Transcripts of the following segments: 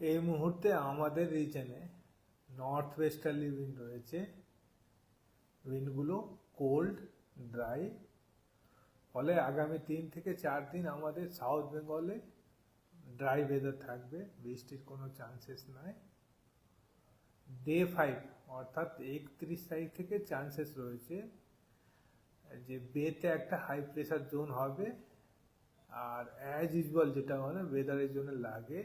এই মুহূর্তে আমাদের রিজনে নর্থ ওয়েস্টার্লি উইন্ড রয়েছে উইন্ডগুলো কোল্ড ড্রাই ফলে আগামী তিন থেকে চার দিন আমাদের সাউথ বেঙ্গলে ড্রাই ওয়েদার থাকবে, বৃষ্টির কোনো চান্সেস নাই। ডে ফাইভ অর্থাৎ একত্রিশ তারিখ থেকে চান্সেস রয়েছে যে বেতে একটা হাই প্রেশার জোন হবে। আর অ্যাজ ইউজুয়াল যেটা মানে ওয়েদারের জন্য লাগে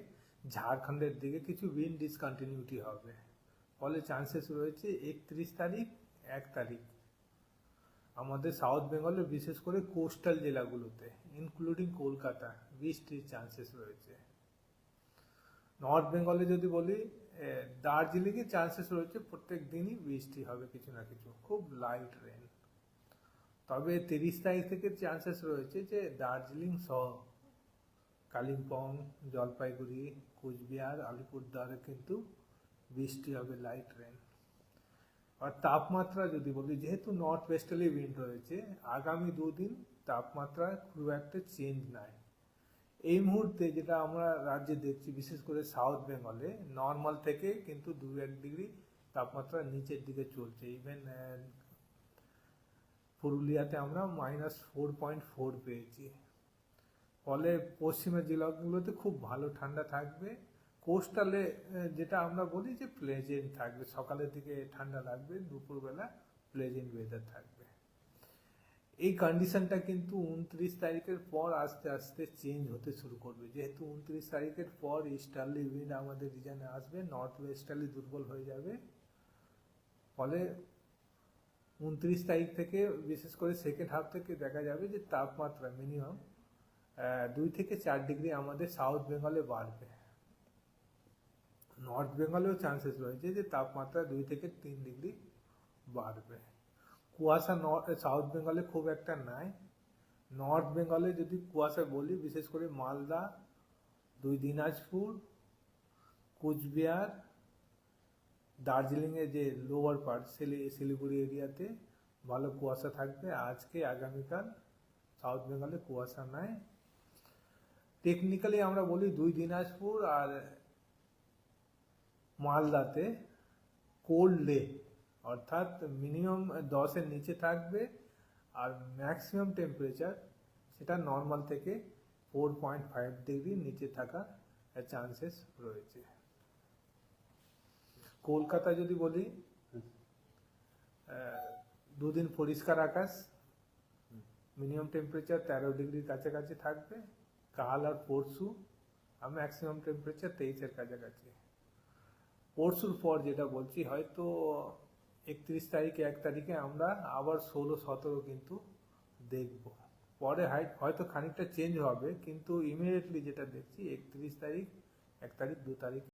ঝাড়খণ্ডের দিকে কিছু উইন্ড ডিসকন্টিনিউটি হবে। ফলে চান্সেস রয়েছে একত্রিশ তারিখ, এক তারিখ। আমাদের সাউথ বেঙ্গলে বিশেষ করে কোস্টাল জেলাগুলোতে ইনক্লুডিং কলকাতা, বৃষ্টির চান্সেস রয়েছে। নর্থ বেঙ্গলে যদি বলি দার্জিলিংয়ে চান্সেস রয়েছে প্রত্যেক দিনই বৃষ্টি হবে কিছু না কিছু, খুব লাইট রেন তবে তিরিশ তারিখ থেকে চান্সেস রয়েছে যে দার্জিলিং সহ কালিম্পং, জলপাইগুড়ি, কুচবিহার, আলিপুরদুয়ারে কিন্তু বৃষ্টি হবে লাইট রেন আর তাপমাত্রা যদি বলি, যেহেতু নর্থ ওয়েস্টার্লি উইন্ড রয়েছে, আগামী দুদিন তাপমাত্রা খুব একটা চেঞ্জ নাই। এই মুহূর্তে যেটা আমরা রাজ্যে দেখছি, বিশেষ করে সাউথ বেঙ্গলে নর্মাল থেকে কিন্তু দু এক ডিগ্রি তাপমাত্রা নিচের দিকে চলছে। ইভেন পুরুলিয়াতে আমরা মাইনাস ফোর পয়েন্ট ফোর পেয়েছি। ফলে পশ্চিমের জেলাগুলোতে খুব ভালো ঠান্ডা থাকবে। কোস্টালে যেটা আমরা বলি যে প্লেজেন্ট থাকবে। সকালের দিকে ঠান্ডা লাগবে, দুপুরবেলা প্লেজেন্ট ওয়েদার থাকবে। এই কন্ডিশনটা কিন্তু উনত্রিশ তারিখের পর আস্তে আস্তে চেঞ্জ হতে শুরু করবে। যেহেতু উনত্রিশ তারিখের পর ইস্টার্লি উইন্ড আমাদের রিজনে আসবে নর্থ ওয়েস্টার্লি দুর্বল হয়ে যাবে। ফলে উনত্রিশ তারিখ থেকে, বিশেষ করে সেকেন্ড হাফ থেকে দেখা যাবে যে তাপমাত্রা মিনিমাম দুই থেকে চার ডিগ্রি আমাদের সাউথ বেঙ্গলে বাড়বে। নর্থ বেঙ্গলেও চান্সেস রয়েছে যে তাপমাত্রা দুই থেকে তিন ডিগ্রি বাড়বে। কুয়াশা সাউথ বেঙ্গলে খুব একটা নাই। নর্থ বেঙ্গলে যদি কুয়াশা বলি, বিশেষ করে মালদা, দুই দিনাজপুর, কুচবিহার, দার্জিলিংয়ে যে লোয়ার পার্ট শিলি, শিলিগুড়ি এরিয়াতে ভালো কুয়াশা থাকবে। আজকে আগামীকাল সাউথ বেঙ্গলে কুয়াশা নাই। টেকনিক্যালি আমরা বলি দুই দিনাজপুর আর মালদাতে কোল্ড ডে অর্থাৎ মিনিমাম দশের নিচে থাকবে আর ম্যাক্সিমাম টেম্পারেচার সেটা নর্মাল থেকে ফোর পয়েন্ট ফাইভ ডিগ্রি নিচে থাকার চান্সেস রয়েছে। কলকাতা যদি বলি দুদিন পরিষ্কার আকাশ মিনিমাম টেম্পারেচার তেরো ডিগ্রির কাছাকাছি থাকবে। কাল আর পরশু ম্যাক্সিমাম টেম্পারেচার তেইশের কাছাকাছি পরশুর পর যেটা বলছি হয়তো একত্রিশ তারিখে এক তারিখে আমরা আবার ষোলো সতেরো কিন্তু দেখব পরে হয়তো খানিকটা চেঞ্জ হবে কিন্তু ইমিডিয়েটলি যেটা দেখছি একত্রিশ তারিখ এক তারিখ দু তারিখ